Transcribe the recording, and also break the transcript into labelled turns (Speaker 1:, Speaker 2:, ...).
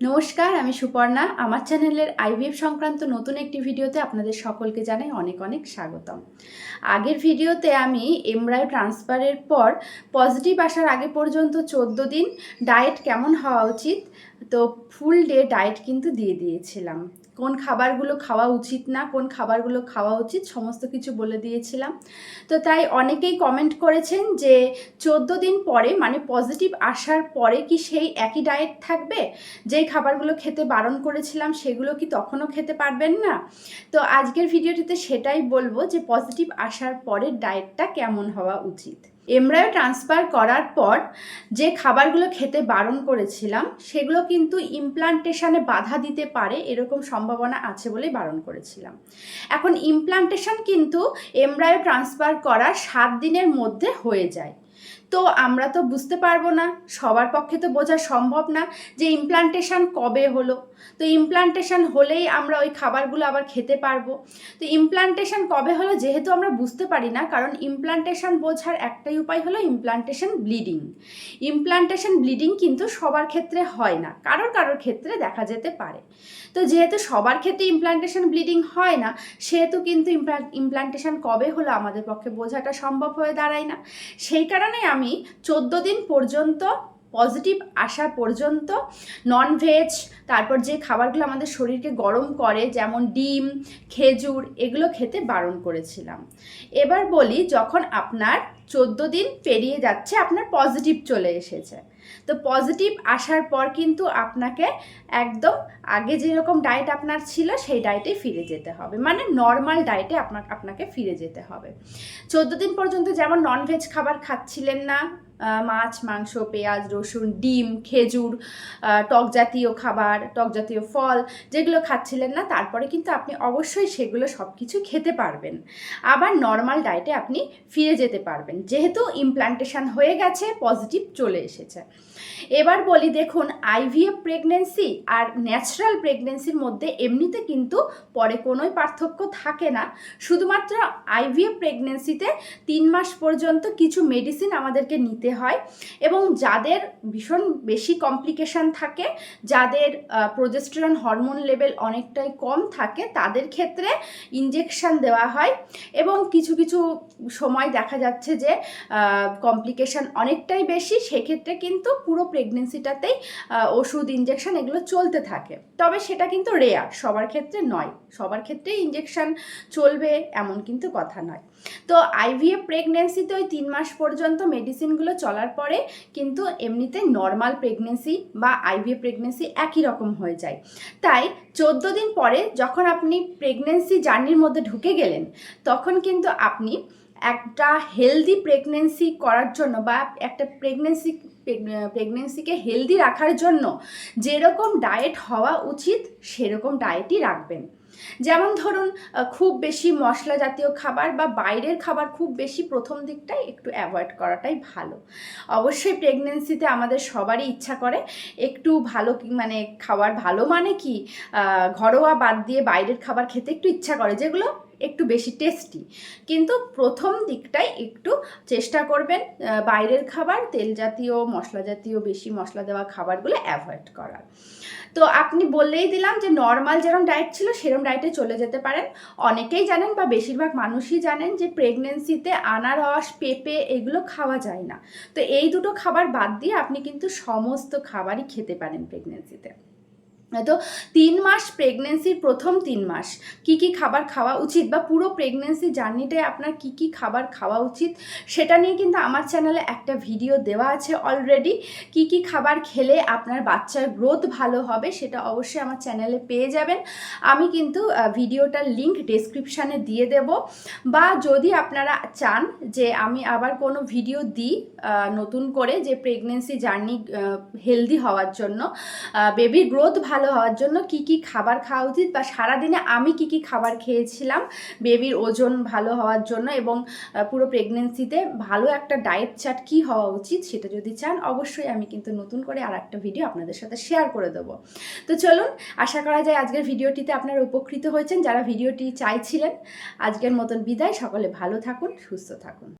Speaker 1: নমস্কার, আমি সুপর্ণা। আমার চ্যানেলের আইভিএফ সংক্রান্ত নতুন একটি ভিডিওতে আপনাদের সকলকে জানাই অনেক অনেক স্বাগতম। আগের ভিডিওতে আমি এমব্রায়ো ট্রান্সফারের পর পজিটিভ আসার আগে পর্যন্ত চোদ্দ দিন ডায়েট কেমন হওয়া উচিত? তো ফুল ডে ডায়েট কিন্তু দিয়ে দিয়েছিলাম। কোন খাবারগুলো খাওয়া উচিত না, কোন খাবারগুলো খাওয়া উচিত, সমস্ত কিছু বলে দিয়েছিলাম। তো তাই অনেকেই কমেন্ট করেছেন যে চোদ্দ দিন পরে মানে পজিটিভ আসার পরে কি সেই একই ডায়েট থাকবে? যেই খাবারগুলো খেতে বারণ করেছিলাম, সেগুলো কি তখনও খেতে পারবেন না? তো আজকের ভিডিওটিতে সেটাই বলব যে পজিটিভ আসার পরের ডায়েটটা কেমন হওয়া উচিত। এমব্রায়ো ট্রান্সফার করার পর যে খাবারগুলো খেতে বারণ করেছিলাম, সেগুলো কিন্তু ইমপ্লান্টেশনে বাধা দিতে পারে এরকম সম্ভাবনা আছে বলেই বারণ করেছিলাম। এখন ইমপ্লান্টেশন কিন্তু এমব্রায়ো ট্রান্সফার করার সাত দিনের মধ্যে হয়ে যায়। তো আমরা তো বুঝতে পারব না, সবার পক্ষে তো বোঝা সম্ভব না যে ইমপ্লান্টেশন কবে হলো। তো ইমপ্লান্টেশন হলেই আমরা ওই খাবারগুলো আবার খেতে পারব। তো ইমপ্লান্টেশন কবে হলো যেহেতু আমরা বুঝতে পারি না, কারণ ইমপ্লান্টেশন বোঝার একটাই উপায় হলো ইমপ্লান্টেশন ব্লিডিং ইমপ্লান্টেশন ব্লিডিং কিন্তু সবার ক্ষেত্রে হয় না, কারোর কারোর ক্ষেত্রে দেখা যেতে পারে। তো যেহেতু সবার ক্ষেত্রে ইমপ্লান্টেশন ব্লিডিং হয় না, সেহেতু কিন্তু ইমপ্লান্টেশন কবে হলো আমাদের পক্ষে বোঝাটা সম্ভব হয়ে দাঁড়ায় না। সেই কারণে আমি চোদ্দ দিন পর্যন্ত পজিটিভ আসা পর্যন্ত নন ভেজ তারপর যে খাবারগুলো আমাদের শরীরকে গরম করে, যেমন ডিম, খেজুর, এগুলো খেতে বারণ করেছিলাম। এবার বলি যখন আপনার চোদ্দ দিন পেরিয়ে যাচ্ছে, আপনার পজিটিভ চলে এসেছে। তো পজিটিভ আসার পর কিন্তু আপনাকে একদম আগে যেরকম ডায়েট আপনার ছিল, সেই ডায়েটে ফিরে যেতে হবে। মানে নর্মাল ডায়েটে আপনার আপনাকে ফিরে যেতে হবে। চোদ্দ দিন পর্যন্ত যেমন ননভেজ খাবার খাচ্ছিলেন না মাছ, মাংস, পেঁয়াজ, রসুন, ডিম, খেজুর টক জাতীয় খাবার, টক জাতীয় ফল যেগুলো খাচ্ছিলেন না, তারপরে কিন্তু আপনি অবশ্যই সেগুলো সব কিছু খেতে পারবেন। আবার নর্মাল ডায়েটে আপনি ফিরে যেতে পারবেন। যেহেতু ইমপ্লান্টেশন হয়ে গেছে পজিটিভ চলে এসেছে। এবার বলি দেখুন আইভিএফ প্রেগনেন্সি আর ন্যাচারাল প্রেগনেন্সির মধ্যে এমনিতে কিন্তু পরে কোনোই পার্থক্য থাকে না। শুধুমাত্র আইভিএফ প্রেগনেন্সিতে তিন মাস পর্যন্ত কিছু মেডিসিন আমাদেরকে নিতে হয় এবং যাদের ভীষণ বেশি কমপ্লিকেশান থাকে, যাদের প্রোজেস্টেরন হরমোন লেভেল অনেকটাই কম থাকে, তাদের ক্ষেত্রে ইঞ্জেকশান দেওয়া হয় এবং কিছু কিছু সময় দেখা যাচ্ছে যে কমপ্লিকেশান অনেকটাই বেশি, সেক্ষেত্রে কিন্তু পুরো প্রেগনেন্সিটাতেই ওষুধ ইঞ্জেকশন এগুলো চলতে থাকে। তবে সেটা কিন্তু রেয়ার সবার ক্ষেত্রে নয়। সবার ক্ষেত্রেই ইঞ্জেকশন চলবে এমন কিন্তু কথা নয়। তো আইভিএফ প্রেগনেন্সিতে ওই তিন মাস পর্যন্ত মেডিসিনগুলো চলার পরে কিন্তু এমনিতে নর্মাল প্রেগনেন্সি বা আইভিএফ প্রেগনেন্সি একই রকম হয়ে যায়। তাই চোদ্দ দিন পরে যখন আপনি প্রেগনেন্সি জার্নির মধ্যে ঢুকে গেলেন, তখন কিন্তু আপনি একটা হেলদি প্রেগনেন্সি করার জন্য বা একটা প্রেগনেন্সি প্রেগনেন্সিকে হেলদি রাখার জন্য যেরকম ডায়েট হওয়া উচিত, সেরকম ডায়েটই রাখবেন। যেমন ধরুন খুব বেশি মশলা জাতীয় খাবার বা বাইরের খাবার খুব বেশি প্রথম দিকটাই একটু অ্যাভয়েড করাটাই ভালো। অবশ্যই প্রেগনেন্সিতে আমাদের সবারই ইচ্ছা করে একটু ভালো মানে খাবার ভালো মানে কি ঘরোয়া বাদ দিয়ে বাইরের খাবার খেতে একটু ইচ্ছা করে, যেগুলো একটু বেশি টেস্টি কিন্তু প্রথম দিকটাই একটু চেষ্টা করবেন বাইরের খাবার, তেল জাতীয়, মশলা জাতীয়, বেশি মশলা দেওয়া খাবারগুলো অ্যাভয়েড করার। তো আপনি বললেই দিলাম যে নর্মাল যেরকম ডায়েট ছিল সেরকম ডায়েটে চলে যেতে পারেন। অনেকেই জানেন বা বেশিরভাগ মানুষই জানেন যে প্রেগনেন্সিতে আনারস, পেঁপে এগুলো খাওয়া যায় না। তো এই দুটো খাবার বাদ দিয়ে আপনি কিন্তু সমস্ত খাবারই খেতে পারেন প্রেগনেন্সিতে তো তিন মাস প্রেগনেন্সির প্রথম তিন মাস, কি কি খাবার খাওয়া উচিত বা পুরো প্রেগনেন্সি জার্নিটায় আপনার কি কি খাবার খাওয়া উচিত, সেটা নিয়ে কিন্তু আমার চ্যানেলে একটা ভিডিও দেওয়া আছে অলরেডি কি কি খাবার খেলে আপনার বাচ্চার গ্রোথ ভালো হবে সেটা অবশ্যই আমার চ্যানেলে পেয়ে যাবেন। আমি কিন্তু ভিডিওটার লিঙ্ক ডেসক্রিপশানে দিয়ে দেব, বা যদি আপনারা চান যে আমি আবার কোনো ভিডিও দিই নতুন করে যে প্রেগনেন্সি জার্নি হেলদি হওয়ার জন্য বেবির গ্রোথ ভালো ভালো হওয়ার জন্য কি কি খাবার খাওয়া উচিত বা সারাদিনে আমি কি কি খাবার খেয়েছিলাম বেবির ওজন ভালো হওয়ার জন্য এবং পুরো প্রেগনেন্সিতে ভালো একটা ডায়েট চার্ট কী হওয়া উচিত সেটা যদি চান অবশ্যই আমি কিন্তু নতুন করে আর একটা ভিডিও আপনাদের সাথে শেয়ার করে দেবো। তো চলুন, আশা করা যায় আজকের ভিডিওটিতে আপনারা উপকৃত হয়েছেন, যারা ভিডিওটি চাইছিলেন। আজকের মতন বিদায়, সকলে ভালো থাকুন, সুস্থ থাকুন।